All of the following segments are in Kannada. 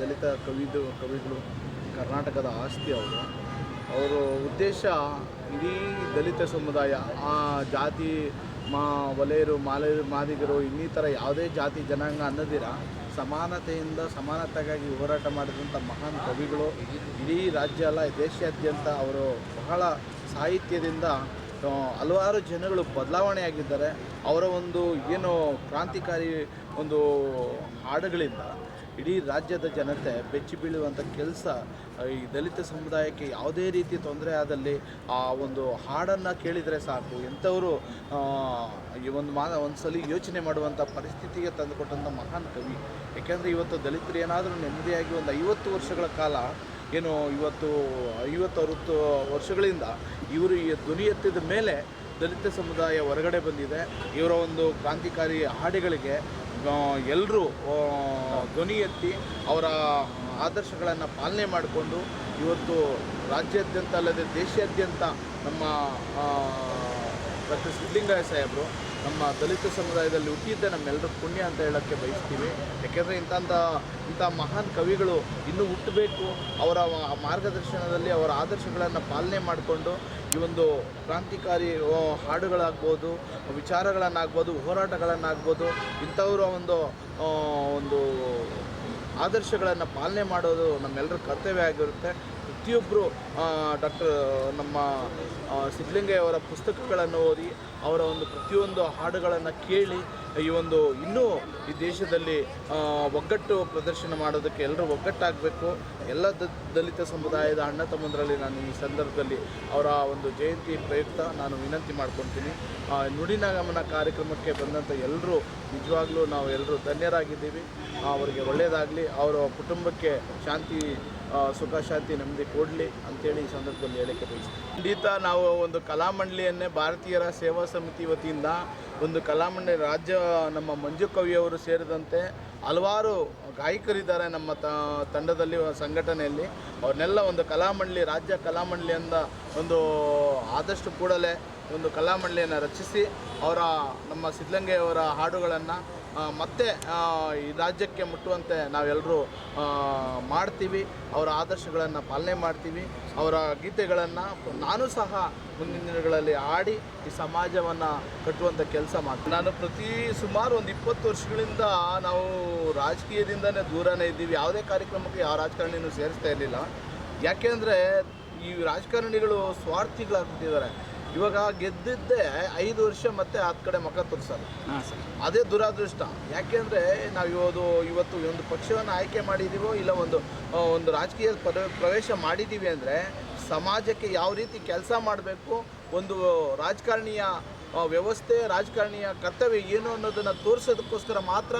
ದಲಿತ ಕವಿದು ಕವಿಗಳು ಕರ್ನಾಟಕದ ಆಸ್ತಿ ಅವರು. ಅವರ ಉದ್ದೇಶ ಇಡೀ ದಲಿತ ಸಮುದಾಯ, ಆ ಜಾತಿ ಮಾ ವಲಯರು, ಮಾಲೆಯರು, ಮಾದಿಗರು, ಇನ್ನಿತರ ಯಾವುದೇ ಜಾತಿ ಜನಾಂಗ ಅನ್ನೋದಿರ ಸಮಾನತೆಯಿಂದ ಸಮಾನತೆಗಾಗಿ ಹೋರಾಟ ಮಾಡಿದಂಥ ಮಹಾನ್ ಕವಿಗಳು ಇಡೀ ರಾಜ್ಯ ಅಲ್ಲ ದೇಶಾದ್ಯಂತ ಅವರು ಬಹಳ ಸಾಹಿತ್ಯದಿಂದ ಹಲವಾರು ಜನಗಳು ಬದಲಾವಣೆಯಾಗಿದ್ದಾರೆ. ಅವರ ಒಂದು ಏನು ಕ್ರಾಂತಿಕಾರಿ ಒಂದು ಹಾಡುಗಳಿಂದ ಇಡೀ ರಾಜ್ಯದ ಜನತೆ ಬೆಚ್ಚಿ ಬೀಳುವಂಥ ಕೆಲಸ ಈ ದಲಿತ ಸಮುದಾಯಕ್ಕೆ ಯಾವುದೇ ರೀತಿ ತೊಂದರೆ ಆದಲ್ಲಿ ಆ ಒಂದು ಹಾಡನ್ನು ಕೇಳಿದರೆ ಸಾಕು. ಎಂಥವರು ಈ ಒಂದು ಮಾ ಒಂದು ಸಲ ಯೋಚನೆ ಮಾಡುವಂಥ ಪರಿಸ್ಥಿತಿಗೆ ತಂದುಕೊಟ್ಟಂಥ ಮಹಾನ್ ಕವಿ. ಯಾಕೆಂದರೆ ಇವತ್ತು ದಲಿತರು ಏನಾದರೂ ನೆಮ್ಮದಿಯಾಗಿ ಒಂದು ಐವತ್ತು ವರ್ಷಗಳ ಕಾಲ, ಏನು ಇವತ್ತು ಐವತ್ತು ಅರವತ್ತು ವರ್ಷಗಳಿಂದ ಇವರು ಈ ಧ್ವನಿ ಎತ್ತಿದ ಮೇಲೆ ದಲಿತ ಸಮುದಾಯ ಹೊರಗಡೆ ಬಂದಿದೆ. ಇವರ ಒಂದು ಕ್ರಾಂತಿಕಾರಿ ಹಾಡಿಗಳಿಗೆ ಎಲ್ಲರೂ ಧ್ವನಿ ಎತ್ತಿ ಅವರ ಆದರ್ಶಗಳನ್ನು ಪಾಲನೆ ಮಾಡಿಕೊಂಡು ಇವತ್ತು ರಾಜ್ಯಾದ್ಯಂತ ಅಲ್ಲದೆ ದೇಶಾದ್ಯಂತ ನಮ್ಮ ಡಾಕ್ಟರ್ ಸಿದ್ಧಲಿಂಗಯ್ಯ ಸಾಹೇಬರು ನಮ್ಮ ದಲಿತ ಸಮುದಾಯದಲ್ಲಿ ಹುಟ್ಟಿದ್ದೆ ನಮ್ಮೆಲ್ಲರ ಪುಣ್ಯ ಅಂತ ಹೇಳೋಕ್ಕೆ ಬಯಸ್ತೀವಿ. ಯಾಕೆಂದರೆ ಇಂಥ ಇಂಥ ಮಹಾನ್ ಕವಿಗಳು ಇನ್ನೂ ಹುಟ್ಟಬೇಕು. ಅವರ ಮಾರ್ಗದರ್ಶನದಲ್ಲಿ ಅವರ ಆದರ್ಶಗಳನ್ನು ಪಾಲನೆ ಮಾಡಿಕೊಂಡು ಈ ಒಂದು ಕ್ರಾಂತಿಕಾರಿ ಹಾಡುಗಳಾಗ್ಬೋದು, ವಿಚಾರಗಳನ್ನಾಗ್ಬೋದು, ಹೋರಾಟಗಳನ್ನಾಗ್ಬೋದು, ಇಂಥವರ ಒಂದು ಒಂದು ಆದರ್ಶಗಳನ್ನು ಪಾಲನೆ ಮಾಡೋದು ನಮ್ಮೆಲ್ಲರ ಕರ್ತವ್ಯ ಆಗಿರುತ್ತೆ. ಪ್ರತಿಯೊಬ್ಬರು ಡಾಕ್ಟರ್ ನಮ್ಮ ಸಿದ್ಧಲಿಂಗಯ್ಯವರ ಪುಸ್ತಕಗಳನ್ನು ಓದಿ ಅವರ ಒಂದು ಪ್ರತಿಯೊಂದು ಹಾಡುಗಳನ್ನು ಕೇಳಿ, ಈ ಒಂದು ಇನ್ನೂ ಈ ದೇಶದಲ್ಲಿ ಒಗ್ಗಟ್ಟು ಪ್ರದರ್ಶನ ಮಾಡೋದಕ್ಕೆ ಎಲ್ಲರೂ ಒಗ್ಗಟ್ಟಾಗಬೇಕು. ಎಲ್ಲ ದಲಿತ ಸಮುದಾಯದ ಅಣ್ಣ ತಮ್ಮಂದರಲ್ಲಿ ನಾನು ಈ ಸಂದರ್ಭದಲ್ಲಿ ಅವರ ಒಂದು ಜಯಂತಿ ಪ್ರಯುಕ್ತ ನಾನು ವಿನಂತಿ ಮಾಡ್ಕೊತೀನಿ ನುಡಿನಗಮನ ಕಾರ್ಯಕ್ರಮಕ್ಕೆ ಬಂದಂಥ ಎಲ್ಲರೂ ನಿಜವಾಗ್ಲೂ ನಾವು ಎಲ್ಲರೂ ಧನ್ಯರಾಗಿದ್ದೀವಿ. ಅವರಿಗೆ ಒಳ್ಳೆಯದಾಗಲಿ ಅವರ ಕುಟುಂಬಕ್ಕೆ ಶಾಂತಿ ಸುಖ, ಶಾಂತಿ, ನೆಮ್ಮದಿ ಕೊಡಲಿ ಅಂತೇಳಿ ಈ ಸಂದರ್ಭದಲ್ಲಿ ಹೇಳಕ್ಕೆ ಬಯಸ್ತೀನಿ ಖಂಡಿತ ನಾವು ಒಂದು ಕಲಾಮಂಡಳಿಯನ್ನೇ ಭಾರತೀಯರ ಸೇವಾ ಸಮಿತಿ ವತಿಯಿಂದ ಒಂದು ಕಲಾಮಂಡಳಿ ರಾಜ್ಯ, ನಮ್ಮ ಮಂಜು ಕವಿಯವರು ಸೇರಿದಂತೆ ಹಲವಾರು ಗಾಯಕರಿದ್ದಾರೆ ನಮ್ಮ ತಂಡದಲ್ಲಿ ಸಂಘಟನೆಯಲ್ಲಿ. ಅವ್ರನ್ನೆಲ್ಲ ಒಂದು ಕಲಾಮಂಡಳಿ, ರಾಜ್ಯ ಕಲಾಮಂಡಳಿಯಿಂದ ಒಂದು ಆದಷ್ಟು ಕೂಡಲೇ ಒಂದು ಕಲಾಮಂಡಳಿಯನ್ನು ರಚಿಸಿ ಅವರ, ನಮ್ಮ ಸಿದ್ಧಲಿಂಗಯ್ಯವರ ಹಾಡುಗಳನ್ನು ಮತ್ತೆ ಈ ರಾಜ್ಯಕ್ಕೆ ಮುಟ್ಟುವಂತೆ ನಾವೆಲ್ಲರೂ ಮಾಡ್ತೀವಿ. ಅವರ ಆದರ್ಶಗಳನ್ನು ಪಾಲನೆ ಮಾಡ್ತೀವಿ. ಅವರ ಗೀತೆಗಳನ್ನು ನಾನು ಸಹ ಮುಂದಿನ ದಿನಗಳಲ್ಲಿ ಆಡಿ ಈ ಸಮಾಜವನ್ನು ಕಟ್ಟುವಂಥ ಕೆಲಸ ಮಾಡ್ತೀನಿ ನಾನು ಪ್ರತಿ ಸುಮಾರು ಒಂದು ಇಪ್ಪತ್ತು ವರ್ಷಗಳಿಂದ ನಾವು ರಾಜಕೀಯದಿಂದನೇ ದೂರನೇ ಇದ್ದೀವಿ. ಯಾವುದೇ ಕಾರ್ಯಕ್ರಮಕ್ಕೆ ಯಾವ ರಾಜಕಾರಣಿನೂ ಸೇರಿಸ್ತಾ ಇರಲಿಲ್ಲ. ಯಾಕೆಂದರೆ ಈ ರಾಜಕಾರಣಿಗಳು ಸ್ವಾರ್ಥಿಗಳಾಗ್ಬಿಟ್ಟಿದ್ದಾರೆ. ಇವಾಗ ಗೆದ್ದಿದ್ದೇ ಐದು ವರ್ಷ ಮತ್ತೆ ಹತ್ತು ಕಡೆ ಮಕ್ಕ ತೋರಿಸಲ್ಲ ಅದೇ ದುರಾದೃಷ್ಟ. ಯಾಕೆಂದರೆ ನಾವು ಇವತ್ತು ಇವತ್ತು ಒಂದು ಪಕ್ಷವನ್ನು ಆಯ್ಕೆ ಮಾಡಿದ್ದೀವೋ ಇಲ್ಲ ಒಂದು ಒಂದು ರಾಜಕೀಯ ಪ್ರವೇಶ ಮಾಡಿದ್ದೀವಿ ಅಂದರೆ ಸಮಾಜಕ್ಕೆ ಯಾವ ರೀತಿ ಕೆಲಸ ಮಾಡಬೇಕು ಒಂದು ರಾಜಕಾರಣಿಯ ವ್ಯವಸ್ಥೆ ರಾಜಕಾರಣಿಯ ಕರ್ತವ್ಯ ಏನು ಅನ್ನೋದನ್ನು ತೋರಿಸೋದಕ್ಕೋಸ್ಕರ ಮಾತ್ರ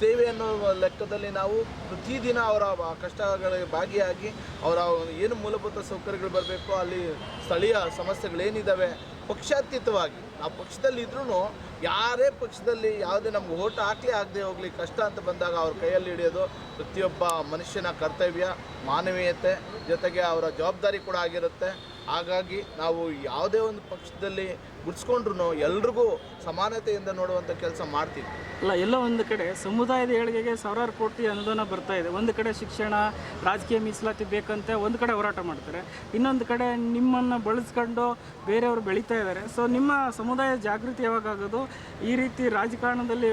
ಸೇವೆ ಅನ್ನೋ ಲೆಕ್ಕದಲ್ಲಿ ನಾವು ಪ್ರತಿದಿನ ಅವರ ಕಷ್ಟಗಳಿಗೆ ಭಾಗಿಯಾಗಿ ಅವರ ಏನು ಮೂಲಭೂತ ಸೌಕರ್ಯಗಳು ಬರಬೇಕು, ಅಲ್ಲಿ ಸ್ಥಳೀಯ ಸಮಸ್ಯೆಗಳೇನಿದ್ದಾವೆ ಪಕ್ಷಾತೀತವಾಗಿ, ಆ ಪಕ್ಷದಲ್ಲಿ ಇದ್ರೂ ಯಾರೇ ಪಕ್ಷದಲ್ಲಿ ಯಾವುದೇ ನಮ್ಗೆ ಓಟ್ ಹಾಕಲಿ ಆಗದೆ ಹೋಗಲಿ, ಕಷ್ಟ ಅಂತ ಬಂದಾಗ ಅವ್ರ ಕೈಯಲ್ಲಿ ಹಿಡಿಯೋದು ಪ್ರತಿಯೊಬ್ಬ ಮನುಷ್ಯನ ಕರ್ತವ್ಯ, ಮಾನವೀಯತೆ, ಜೊತೆಗೆ ಅವರ ಜವಾಬ್ದಾರಿ ಕೂಡ ಆಗಿರುತ್ತೆ. ಹಾಗಾಗಿ ನಾವು ಯಾವುದೇ ಒಂದು ಪಕ್ಷದಲ್ಲಿ ಗುಡ್ಸ್ಕೊಂಡ್ರು ಎಲ್ರಿಗೂ ಸಮಾನತೆಯಿಂದ ನೋಡುವಂಥ ಕೆಲಸ ಮಾಡ್ತೀವಿ. ಅಲ್ಲ ಎಲ್ಲ ಒಂದು ಕಡೆ ಸಮುದಾಯದ ಏಳಿಗೆಗೆ ಸಾವಿರಾರು ಕೋಟಿ ಅನುದಾನ ಬರ್ತಾ ಇದೆ. ಒಂದು ಕಡೆ ಶಿಕ್ಷಣ ರಾಜಕೀಯ ಮೀಸಲಾತಿ ಬೇಕಂತ ಒಂದು ಕಡೆ ಹೋರಾಟ ಮಾಡ್ತಾರೆ. ಇನ್ನೊಂದು ಕಡೆ ನಿಮ್ಮನ್ನು ಬಳಸ್ಕೊಂಡು ಬೇರೆಯವರು ಬೆಳೀತಾ ಇದ್ದಾರೆ. ಸೊ ನಿಮ್ಮ ಸಮುದಾಯ ಜಾಗೃತಿ ಯಾವಾಗ ಆಗೋದು ಈ ರೀತಿ ರಾಜಕಾರಣದಲ್ಲಿ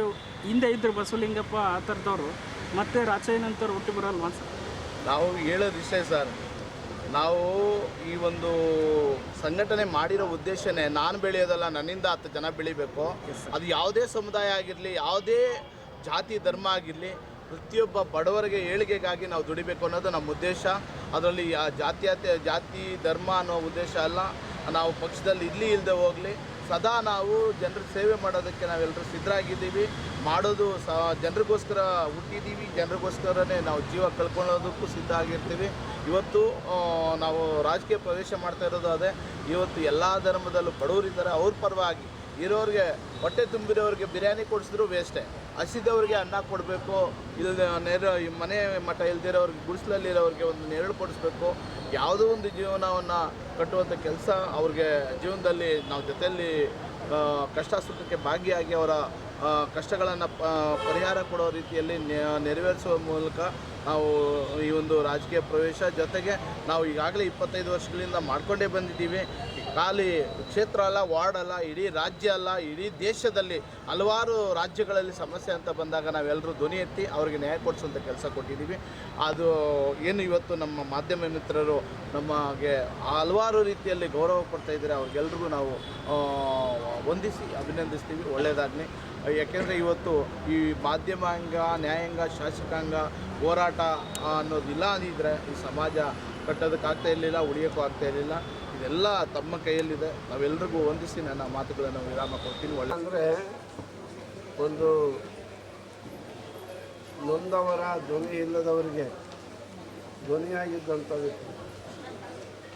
ಹಿಂದೆ ಇದ್ದರು ಬಸವಲಿಂಗಪ್ಪ ಆ ಥರದವರು ಮತ್ತೆ ರಾಚಯ್ಯನಂತವ್ರು ಹುಟ್ಟಿ ಬರಲ್ವಾ ಸರ್? ನಾವು ಹೇಳೋದು ಇಷ್ಟೇ ಸರ್. ನಾವು ಈ ಒಂದು ಸಂಘಟನೆ ಮಾಡಿರೋ ಉದ್ದೇಶನೇ ನಾನು ಬೆಳೆಯೋದಲ್ಲ ನನ್ನಿಂದ ಹತ್ತು ಜನ ಬೆಳಿಬೇಕು. ಅದು ಯಾವುದೇ ಸಮುದಾಯ ಆಗಿರಲಿ ಯಾವುದೇ ಜಾತಿ ಧರ್ಮ ಆಗಿರಲಿ ಪ್ರತಿಯೊಬ್ಬ ಬಡವರಿಗೆ ಏಳಿಗೆಗಾಗಿ ನಾವು ದುಡಿಬೇಕು ಅನ್ನೋದು ನಮ್ಮ ಉದ್ದೇಶ. ಅದರಲ್ಲಿ ಯಾ ಜಾತ್ಯತೆ ಜಾತಿ ಧರ್ಮ ಅನ್ನೋ ಉದ್ದೇಶ ಅಲ್ಲ. ನಾವು ಪಕ್ಷದಲ್ಲಿ ಇಲ್ಲಿ ಇಲ್ಲದೆ ಹೋಗಲಿ ಸದಾ ನಾವು ಜನರ ಸೇವೆ ಮಾಡೋದಕ್ಕೆ ನಾವೆಲ್ಲರೂ ಸಿದ್ಧರಾಗಿದ್ದೀವಿ. ಮಾಡೋದು ಸ, ಜನರಿಗೋಸ್ಕರ ಹುಟ್ಟಿದ್ದೀವಿ. ಜನರಿಗೋಸ್ಕರನೇ ನಾವು ಜೀವ ಕಳ್ಕೊಳ್ಳೋದಕ್ಕೂ ಸಿದ್ಧ ಆಗಿರ್ತೀವಿ. ಇವತ್ತು ನಾವು ರಾಜಕೀಯ ಪ್ರವೇಶ ಮಾಡ್ತಾ ಇರೋದು ಅದೇ ಇವತ್ತು ಎಲ್ಲ ಧರ್ಮದಲ್ಲೂ ಬಡವರಿದ್ದಾರೆ. ಅವ್ರ ಪರವಾಗಿ ಇರೋರಿಗೆ ಹೊಟ್ಟೆ ತುಂಬಿರೋರಿಗೆ ಬಿರಿಯಾನಿ ಕೊಡಿಸಿದ್ರು ವೇಸ್ಟೇ ಹಸಿದವ್ರಿಗೆ ಅನ್ನ ಕೊಡಬೇಕು ಇಲ್ಲದೆ ನೆರ ಮನೆ ಮಠ ಇಲ್ದಿರೋರಿಗೆ, ಗುಡಿಸ್ಲಲ್ಲಿರೋರಿಗೆ ಒಂದು ನೆರಳು ಕೊಡಿಸ್ಬೇಕು. ಯಾವುದೋ ಒಂದು ಜೀವನವನ್ನು ಕಟ್ಟುವಂಥ ಕೆಲಸ ಅವ್ರಿಗೆ ಜೀವನದಲ್ಲಿ ನಾವು ಜೊತೆಯಲ್ಲಿ ಕಷ್ಟ ಸುಖಕ್ಕೆ ಭಾಗಿಯಾಗಿ ಅವರ ಕಷ್ಟಗಳನ್ನು ಪರಿಹಾರ ಕೊಡೋ ರೀತಿಯಲ್ಲಿ ನೆರವೇರಿಸುವ ಮೂಲಕ ನಾವು ಈ ಒಂದು ರಾಜಕೀಯ ಪ್ರವೇಶ, ಜೊತೆಗೆ ನಾವು ಈಗಾಗಲೇ ಇಪ್ಪತ್ತೈದು ವರ್ಷಗಳಿಂದ ಮಾಡ್ಕೊಂಡೇ ಬಂದಿದ್ದೀವಿ. ಖಾಲಿ ಕ್ಷೇತ್ರ ಅಲ್ಲ, ವಾರ್ಡ್ ಅಲ್ಲ, ಇಡೀ ರಾಜ್ಯ ಅಲ್ಲ, ಇಡೀ ದೇಶದಲ್ಲಿ ಹಲವಾರು ರಾಜ್ಯಗಳಲ್ಲಿ ಸಮಸ್ಯೆ ಅಂತ ಬಂದಾಗ ನಾವೆಲ್ಲರೂ ಧ್ವನಿ ಎತ್ತಿ ಅವರಿಗೆ ನ್ಯಾಯ ಕೊಡಿಸುವಂಥ ಕೆಲಸ ಕೊಟ್ಟಿದ್ದೀವಿ. ಅದು ಏನು ಇವತ್ತು ನಮ್ಮ ಮಾಧ್ಯಮ ಮಿತ್ರರು ನಮಗೆ ಹಲವಾರು ರೀತಿಯಲ್ಲಿ ಗೌರವ ಕೊಡ್ತಾ ಇದ್ದಾರೆ. ಅವ್ರಿಗೆಲ್ರಿಗೂ ನಾವು ವಂದಿಸಿ, ಅಭಿನಂದಿಸ್ತೀವಿ. ಒಳ್ಳೆಯದಾಗಲಿ ಯಾಕೆಂದರೆ ಇವತ್ತು ಈ ಮಾಧ್ಯಮಾಂಗ, ನ್ಯಾಯಾಂಗ, ಶಾಸಕಾಂಗ ಹೋರಾಟ ಅನ್ನೋದಿಲ್ಲ ಅಂದಿದ್ರೆ ಈ ಸಮಾಜ ಕಟ್ಟೋದಕ್ಕಾಗ್ತಾ ಇರಲಿಲ್ಲ, ಉಳಿಯೋಕ್ಕೂ ಆಗ್ತಾ ಇರಲಿಲ್ಲ. ಇದೆಲ್ಲ ತಮ್ಮ ಕೈಯಲ್ಲಿದೆ. ನಾವೆಲ್ರಿಗೂ ವಂದಿಸಿ ನನ್ನ ಮಾತುಗಳನ್ನು ವಿರಾಮ ಕೊಡ್ತೀನಿ. ಒಳ್ಳೆ ಅಂದರೆ ಒಂದು ನೊಂದವರ ಧ್ವನಿ ಇಲ್ಲದವರಿಗೆ ಧ್ವನಿಯಾಗಿದ್ದಂಥ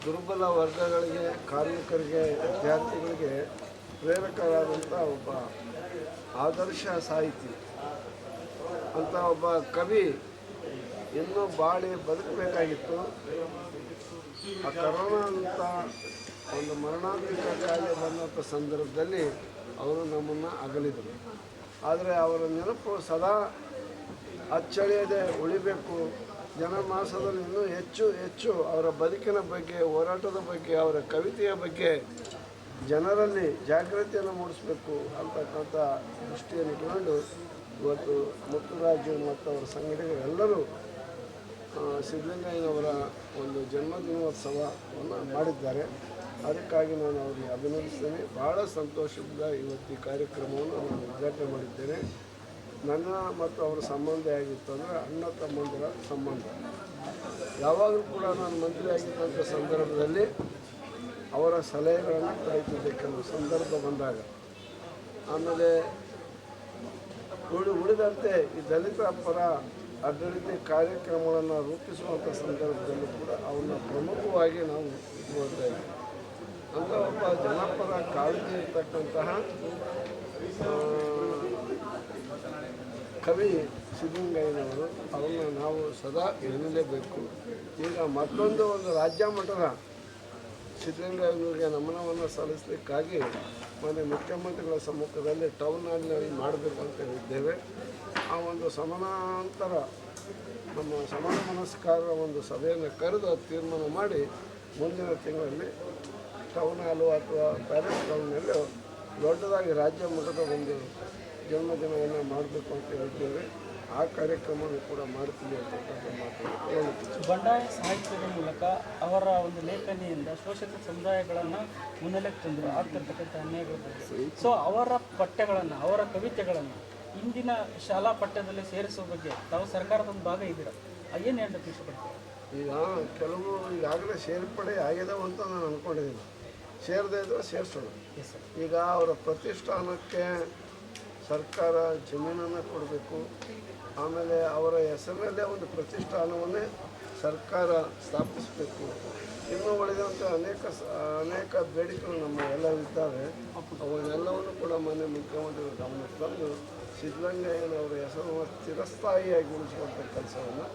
ದುರ್ಬಲ ವರ್ಗಗಳಿಗೆ, ಕಾರ್ಮಿಕರಿಗೆ, ವಿದ್ಯಾರ್ಥಿಗಳಿಗೆ ಪ್ರೇರಕರಾದಂಥ ಒಬ್ಬ ಆದರ್ಶ ಸಾಹಿತಿ, ಅಂತ ಒಬ್ಬ ಕವಿ ಇನ್ನೂ ಬಾಳಿ ಬದುಕಬೇಕಾಗಿತ್ತು. ಆ ಕರೋನಾ ಅಂತ ಒಂದು ಮರಣಾಂತಿಕ ಕಾಯಿಲೆ ಬಂದಂಥ ಸಂದರ್ಭದಲ್ಲಿ ಅವರು ನಮ್ಮನ್ನು ಅಗಲಿದರು. ಆದರೆ ಅವರ ನೆನಪು ಸದಾ ಅಚ್ಚಳಿಯದೆ ಉಳಿಬೇಕು. ಜನಮಾಸದಲ್ಲಿ ಇನ್ನೂ ಹೆಚ್ಚು ಹೆಚ್ಚು ಅವರ ಬದುಕಿನ ಬಗ್ಗೆ, ಹೋರಾಟದ ಬಗ್ಗೆ, ಅವರ ಕವಿತೆಯ ಬಗ್ಗೆ ಜನರಲ್ಲಿ ಜಾಗೃತಿಯನ್ನು ಮೂಡಿಸಬೇಕು ಅಂತಕ್ಕಂಥ ದೃಷ್ಟಿಯನ್ನು ಇಟ್ಕೊಂಡು ಇವತ್ತು ಮುತ್ತುರಾಜು ಮತ್ತು ಅವರ ಸಂಘಟನೆಗಳೆಲ್ಲರೂ ಸಿದ್ದಲಿಂಗಯ್ಯನವರ ಒಂದು ಜನ್ಮದಿನೋತ್ಸವವನ್ನು ಮಾಡಿದ್ದಾರೆ. ಅದಕ್ಕಾಗಿ ನಾನು ಅವರಿಗೆ ಅಭಿನಂದಿಸ್ತೇನೆ. ಭಾಳ ಸಂತೋಷದಿಂದ ಇವತ್ತು ಈ ಕಾರ್ಯಕ್ರಮವನ್ನು ನಾನು ಉದ್ಘಾಟನೆ ಮಾಡಿದ್ದೇನೆ. ನನ್ನ ಮತ್ತು ಅವರ ಸಂಬಂಧ ಹೇಗಿತ್ತು ಅಂದರೆ, ಅಣ್ಣ ತಮ್ಮಂದಿರ ಸಂಬಂಧ. ಯಾವಾಗಲೂ ಕೂಡ ನಾನು ಮಂತ್ರಿ ಆಗಿದ್ದಂಥ ಸಂದರ್ಭದಲ್ಲಿ ಅವರ ಸಲಹೆಗಳನ್ನು ಪಡೆಯುತ್ತಿದ್ದೆ ಕೆಲವು ಸಂದರ್ಭ ಬಂದಾಗ, ಆಮೇಲೆ ಉಳಿ ಉಳಿದಂತೆ ಈ ದಲಿತ ಪರ ಆಡಳಿತ ಕಾರ್ಯಕ್ರಮಗಳನ್ನು ರೂಪಿಸುವಂಥ ಸಂದರ್ಭದಲ್ಲೂ ಕೂಡ ಅವನ್ನ ಪ್ರಮುಖವಾಗಿ ನಾವು ನೋಡ್ತಾ ಇದ್ದೀವಿ. ಅಂತ ಒಬ್ಬ ಜನಪರ ಕಾಳಜಿ ಇರ್ತಕ್ಕಂತಹ ಕವಿ ಸಿದ್ದಲಿಂಗಯ್ಯನವರು ಅವನ್ನ ನಾವು ಸದಾ ಎನ್ನಲೇಬೇಕು. ಈಗ ಮತ್ತೊಂದು ಒಂದು ರಾಜ್ಯ ಮಟ್ಟದ ಸಿದ್ಧಲಿಂಗಯ್ಯನವರಿಗೆ ನಮನವನ್ನು ಸಲ್ಲಿಸಲಿಕ್ಕಾಗಿ ಮೊನ್ನೆ ಮುಖ್ಯಮಂತ್ರಿಗಳ ಸಮ್ಮುಖದಲ್ಲಿ ಟೌನ್ ಮಾಡಬೇಕು ಅಂತ ಹೇಳಿದ್ದೇವೆ. ಆ ಒಂದು ಸಮಾನಾಂತರ ನಮ್ಮ ಸಮಾನ ಮನಸ್ಕಾರರ ಒಂದು ಸಭೆಯನ್ನು ಕರೆದು ತೀರ್ಮಾನ ಮಾಡಿ ಮುಂದಿನ ತಿಂಗಳಲ್ಲಿ ಟೌನ್ ಹಾಲು ಅಥವಾ ಪ್ಯಾಲೇಸ್ ಟೌನ್ನಲ್ಲಿ ದೊಡ್ಡದಾಗಿ ರಾಜ್ಯ ಮಟ್ಟದ ಒಂದು ಜನ್ಮದಿನವನ್ನು ಮಾಡಬೇಕು ಅಂತ ಹೇಳಿದ್ದೇವೆ. ಆ ಕಾರ್ಯಕ್ರಮವನ್ನು ಕೂಡ ಮಾಡ್ತೀವಿ ಅಂತಕ್ಕಂಥ ಮಾತು ಬಂಡಾಯ ಸಾಹಿತ್ಯದ ಮೂಲಕ ಅವರ ಒಂದು ಲೇಖನಿಯಿಂದ ಶೋಷಿತ ಸಮುದಾಯಗಳನ್ನು ಮುನ್ನೆಲೆಗೆ ತಂದರು ಆಗ್ತಿರ್ತಕ್ಕಂಥ ಅನ್ಯಾಯಗಳ ಬಗ್ಗೆ. ಸೊ ಅವರ ಪಠ್ಯಗಳನ್ನು ಅವರ ಕವಿತೆಗಳನ್ನು ಇಂದಿನ ಶಾಲಾ ಪಠ್ಯದಲ್ಲಿ ಸೇರಿಸುವ ಬಗ್ಗೆ ತಾವು ಸರ್ಕಾರದ ಒಂದು ಭಾಗ ಇದ್ದೀರ? ಏನು ಹೇಳಕ್ಕೆ ಇಷ್ಟಪಡ್ತೀರಾ? ಈಗ ಕೆಲವು ಈಗಾಗಲೇ ಸೇರ್ಪಡೆ ಆಗಿದಾವೆ ಅಂತ ನಾನು ಅಂದ್ಕೊಂಡಿದ್ದೀನಿ ಸೇರದೇ ಇದ್ರೆ ಸೇರಿಸೋಣ. ಈಗ ಅವರ ಪ್ರತಿಷ್ಠಾನಕ್ಕೆ ಸರ್ಕಾರ ಜಮೀನನ್ನು ಕೊಡಬೇಕು. ಆಮೇಲೆ ಅವರ ಹೆಸರಿನಲ್ಲೇ ಒಂದು ಪ್ರತಿಷ್ಠಾನವನ್ನೇ ಸರ್ಕಾರ ಸ್ಥಾಪಿಸಬೇಕು. ಇನ್ನು ಉಳಿದಂಥ ಅನೇಕ ಅನೇಕ ಬೇಡಿಕೆಗಳು ನಮ್ಮ ಎಲ್ಲ ಇದ್ದಾವೆ. ಅವನ್ನೆಲ್ಲವನ್ನು ಕೂಡ ಮಾನ್ಯ ಮುಖ್ಯಮಂತ್ರಿಗಳು ಗಮನಕ್ಕೆ ತಂದು ಸಿದ್ದಲಿಂಗಯ್ಯನವರ ಹೆಸರನ್ನು ಚಿರಸ್ಥಾಯಿಯಾಗಿ ಉಳಿಸುವಂಥ ಕೆಲಸವನ್ನು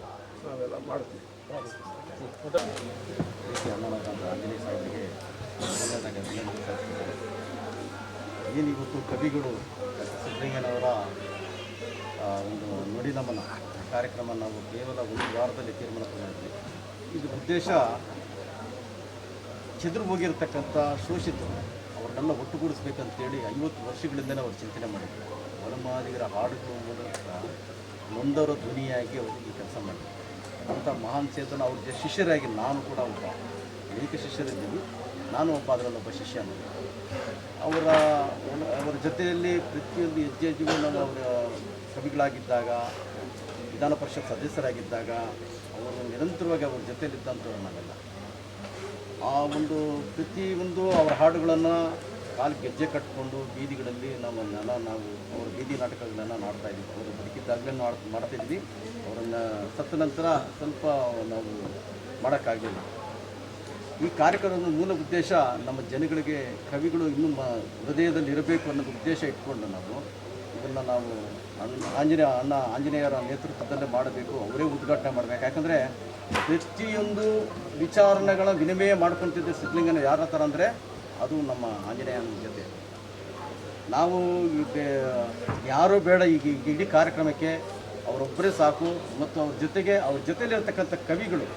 ನಾವೆಲ್ಲ ಮಾಡ್ತೀವಿ. ಸಲ್ಲಿಸುತ್ತೇನೆ ಕವಿಗಳು ಸಿದ್ದಲಿಂಗನವರ ಆ, ಒಂದು ನುಡಿ ನಮನ ಕಾರ್ಯಕ್ರಮ ನಾವು ಕೇವಲ ಒಂದು ವಾರದಲ್ಲಿ ತೀರ್ಮಾನ ತಗೊಂಡಿದ್ವಿ. ಇದು ಉದ್ದೇಶ ಚದುರು ಹೋಗಿರ್ತಕ್ಕಂಥ ಶೋಷಿತರು ಅವ್ರನ್ನೆಲ್ಲ ಒಟ್ಟುಗೂಡಿಸ್ಬೇಕಂತೇಳಿ ಐವತ್ತು ವರ್ಷಗಳಿಂದಲೇ ಅವರು ಚಿಂತನೆ ಮಾಡಿದ್ರು. ವನಮಾದಿಗರ ಹಾಡುಗಳ ಮೂಲಕ ನೊಂದವರ ಧ್ವನಿಯಾಗಿ ಅವರು ಈ ಕೆಲಸ ಮಾಡಿದ್ರು. ಅಂಥ ಮಹಾನ್ ಚೇತನ ಅವ್ರ ಶಿಷ್ಯರಾಗಿ ನಾನು ಕೂಡ ಒಬ್ಬ ಅನೇಕ ಶಿಷ್ಯರಿದ್ದೀನಿ ನಾನು ಒಬ್ಬ ಅದರಲ್ಲೊಬ್ಬ ಶಿಷ್ಯ ಅನ್ನೋದು. ಅವರ ಅವರ ಜೊತೆಯಲ್ಲಿ ಪ್ರತಿಯೊಂದು ಹೆಜ್ಜೆ ಹೆಜ್ಜೆಗೂ ನಾನು ಅವರ ಕವಿಗಳಾಗಿದ್ದಾಗ, ವಿಧಾನ ಪರಿಷತ್ ಸದಸ್ಯರಾಗಿದ್ದಾಗ, ಅವರು ನಿರಂತರವಾಗಿ ಅವ್ರ ಜೊತೆಯಲ್ಲಿದ್ದಂಥವ್ರು ನಾವೆಲ್ಲ. ಆ ಒಂದು ಪ್ರತಿಯೊಂದು ಅವರ ಹಾಡುಗಳನ್ನು ಕಾಲು ಗೆಜ್ಜೆ ಕಟ್ಟಿಕೊಂಡು ಬೀದಿಗಳಲ್ಲಿ ನಾವನ್ನೆಲ್ಲ ನಾವು ಅವರ ಬೀದಿ ನಾಟಕಗಳನ್ನು ಮಾಡ್ತಾ ಇದ್ವಿ. ಅವರು ಬದುಕಿದ್ದಾಗಲೇ ಮಾಡ್ತಾ ಮಾಡ್ತಿದ್ವಿ ಅವರನ್ನು ಸತ್ತ ನಂತರ ಸ್ವಲ್ಪ ನಾವು ಮಾಡೋಕ್ಕಾಗಲಿಲ್ಲ. ಈ ಕಾರ್ಯಕ್ರಮದ ಮೂಲ ಉದ್ದೇಶ ನಮ್ಮ ಜನಗಳಿಗೆ ಕವಿಗಳು ಇನ್ನೂ ಮ ಹೃದಯದಲ್ಲಿ ಇರಬೇಕು ಅನ್ನೋದು ಉದ್ದೇಶ ಇಟ್ಕೊಂಡು ನಾವು ಇದನ್ನು ನಾವು ಆಂಜನೇಯ ಅಣ್ಣ ಆಂಜನೇಯರ ನೇತೃತ್ವದಲ್ಲೇ ಮಾಡಬೇಕು, ಅವರೇ ಉದ್ಘಾಟನೆ ಮಾಡಬೇಕು. ಯಾಕಂದರೆ ಪ್ರತಿಯೊಂದು ವಿಚಾರಣೆಗಳ ವಿನಿಮಯ ಮಾಡ್ಕೊತಿದ್ದ ಸಿದ್ಧಲಿಂಗನ ಯಾರ ಥರ ಅಂದರೆ ಅದು ನಮ್ಮ ಆಂಜನೇಯನ ಜೊತೆ. ನಾವು ಯಾರು ಬೇಡ ಈಗ ಇಡೀ ಕಾರ್ಯಕ್ರಮಕ್ಕೆ ಅವರೊಬ್ಬರೇ ಸಾಕು. ಮತ್ತು ಅವ್ರ ಜೊತೆಗೆ ಅವ್ರ ಜೊತೆಯಲ್ಲಿರ್ತಕ್ಕಂಥ ಕವಿಗಳು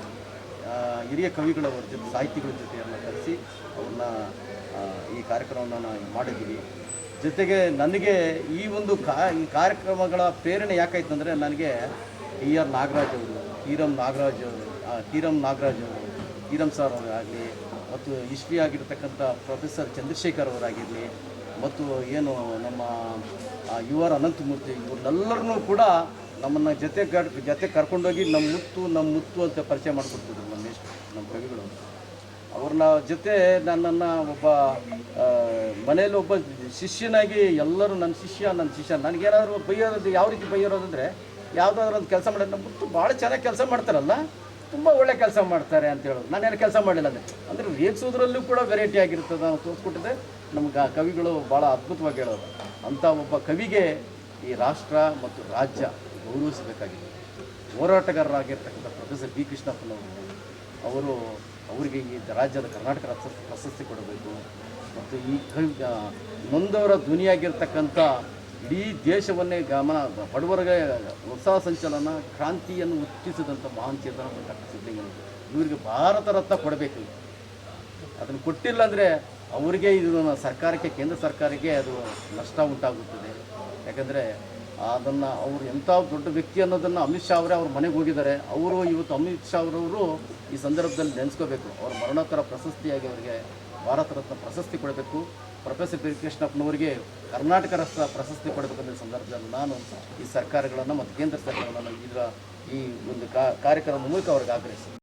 ಹಿರಿಯ ಕವಿಗಳು ಅವ್ರ ಜೊತೆ, ಸಾಹಿತಿಗಳ ಜೊತೆ ಎಲ್ಲ ಕರೆಸಿ ಅವ್ರನ್ನ ಈ ಕಾರ್ಯಕ್ರಮವನ್ನು ನಾವು ಮಾಡಿದ್ದೀವಿ. ಜೊತೆಗೆ ನನಗೆ ಈ ಒಂದು ಕಾ, ಈ ಕಾರ್ಯಕ್ರಮಗಳ ಪ್ರೇರಣೆ ಯಾಕಾಯ್ತಂದರೆ ನನಗೆ ಇ ಆರ್ ನಾಗರಾಜ್ ಅವರು ತೀರಂ ನಾಗರಾಜ್ ಅವರು ತೀರಂ ನಾಗರಾಜ್ ಅವರು ಸರ್ ಅವರಾಗಲಿ ಮತ್ತು ಹಿಸ್ಟ್ರಿ ಆಗಿರ್ತಕ್ಕಂಥ ಪ್ರೊಫೆಸರ್ ಚಂದ್ರಶೇಖರ್ ಅವರಾಗಿರಲಿ ಮತ್ತು ಏನು ನಮ್ಮ ಯು ಆರ್ ಅನಂತಮೂರ್ತಿ ಇವ್ರನ್ನೆಲ್ಲರನ್ನೂ ಕೂಡ ನಮ್ಮನ್ನು ಜೊತೆ ಜೊತೆ ಕರ್ಕೊಂಡೋಗಿ ನಮ್ಮ ಮುತ್ತು ನಮ್ಮ ಮುತ್ತು ಅಂತ ಪರಿಚಯ ಮಾಡಿಕೊಡ್ತಿದ್ರು ನಮ್ಮ ನಮ್ಮ ಕವಿಗಳು ಅವ್ರನ್ನ ಜೊತೆ ನನ್ನನ್ನು ಒಬ್ಬ ಮನೆಯಲ್ಲಿ ಒಬ್ಬ ಶಿಷ್ಯನಾಗಿ ಎಲ್ಲರೂ ನನ್ನ ಶಿಷ್ಯ ನನ್ನ ಶಿಷ್ಯ. ನನಗೇನಾದರೂ ಬೈಯೋದು ಯಾವ ರೀತಿ ಬೈಯೋದಂದರೆ ಯಾವುದಾದ್ರೂ ಒಂದು ಕೆಲಸ ಮಾಡಿ ನಮ್ಮ ಮುತ್ತು ಭಾಳ ಚೆನ್ನಾಗಿ ಕೆಲಸ ಮಾಡ್ತಾರಲ್ಲ, ತುಂಬ ಒಳ್ಳೆ ಕೆಲಸ ಮಾಡ್ತಾರೆ ಅಂತ ಹೇಳೋದು. ನಾನೇನು ಕೆಲಸ ಮಾಡಿಲ್ಲ ಅಂದರೆ ಅಂದರೆ ರೇಗಿಸೋದ್ರಲ್ಲೂ ಕೂಡ ವೆರೈಟಿ ಆಗಿರ್ತದೆ ನಾವು ತೋರಿಸ್ಕೊಟ್ಟಿದ್ದೆ. ನಮ್ಗೆ ಆ ಕವಿಗಳು ಭಾಳ ಅದ್ಭುತವಾಗಿ ಹೇಳೋದು. ಅಂಥ ಒಬ್ಬ ಕವಿಗೆ ಈ ರಾಷ್ಟ್ರ ಮತ್ತು ರಾಜ್ಯ ಗೌರವಿಸಬೇಕಾಗಿದೆ. ಹೋರಾಟಗಾರರಾಗಿರ್ತಕ್ಕಂಥ ಪ್ರೊಫೆಸರ್ ಬಿ ಕೃಷ್ಣಪ್ಪನವರು, ಅವರು ಅವರಿಗೆ ಈ ರಾಜ್ಯದ ಕರ್ನಾಟಕ ಪ್ರಶಸ್ತಿ ಕೊಡಬೇಕು. ಮತ್ತು ಈ ನೊಂದವರ ಧ್ವನಿಯಾಗಿರ್ತಕ್ಕಂಥ ಇಡೀ ದೇಶವನ್ನೇ ಗಮನ ಬಡವರಿಗೆ ಹೊಸ ಸಂಚಲನ, ಕ್ರಾಂತಿಯನ್ನು ಹುಟ್ಟಿಸಿದಂಥ ಮಹಾನ್ ಚೇತನ ಡಾಕ್ಟರ್ ಸಿದ್ದಲಿಂಗಯ್ಯ ಇವರಿಗೆ ಭಾರತ ರತ್ನ ಕೊಡಬೇಕು. ಅದನ್ನು ಕೊಟ್ಟಿಲ್ಲ ಅಂದರೆ ಅವರಿಗೆ ಇದನ್ನು ಸರ್ಕಾರಕ್ಕೆ, ಕೇಂದ್ರ ಸರ್ಕಾರಕ್ಕೆ ಅದು ನಷ್ಟ ಉಂಟಾಗುತ್ತದೆ. ಯಾಕಂದರೆ ಅದನ್ನು ಅವರು ಎಂಥ ದೊಡ್ಡ ವ್ಯಕ್ತಿ ಅನ್ನೋದನ್ನು ಅಮಿತ್ ಶಾ ಅವರೇ ಅವ್ರ ಮನೆಗೆ ಹೋಗಿದ್ದಾರೆ. ಅವರು ಇವತ್ತು ಅಮಿತ್ ಶಾ ಅವರವರು ಈ ಸಂದರ್ಭದಲ್ಲಿ ನೆನೆಸ್ಕೋಬೇಕು. ಅವ್ರ ಮರಣೋತ್ತರ ಪ್ರಶಸ್ತಿಯಾಗಿ ಅವರಿಗೆ ಭಾರತ ರತ್ನ ಪ್ರಶಸ್ತಿ ಕೊಡಬೇಕು. ಪ್ರೊಫೆಸರ್ ಪಿ ಕೃಷ್ಣಪ್ಪನವರಿಗೆ ಕರ್ನಾಟಕ ರತ್ನ ಪ್ರಶಸ್ತಿ ಕೊಡಬೇಕಂತ ಸಂದರ್ಭದಲ್ಲಿ ನಾನು ಈ ಸರ್ಕಾರಗಳನ್ನು ಮತ್ತು ಕೇಂದ್ರ ಸರ್ಕಾರಗಳನ್ನು ಇದರ ಈ ಒಂದು ಕಾರ್ಯಕ್ರಮದ ಮೂಲಕ ಅವ್ರಿಗೆ ಆಗ್ರಹಿಸ್ತೀನಿ.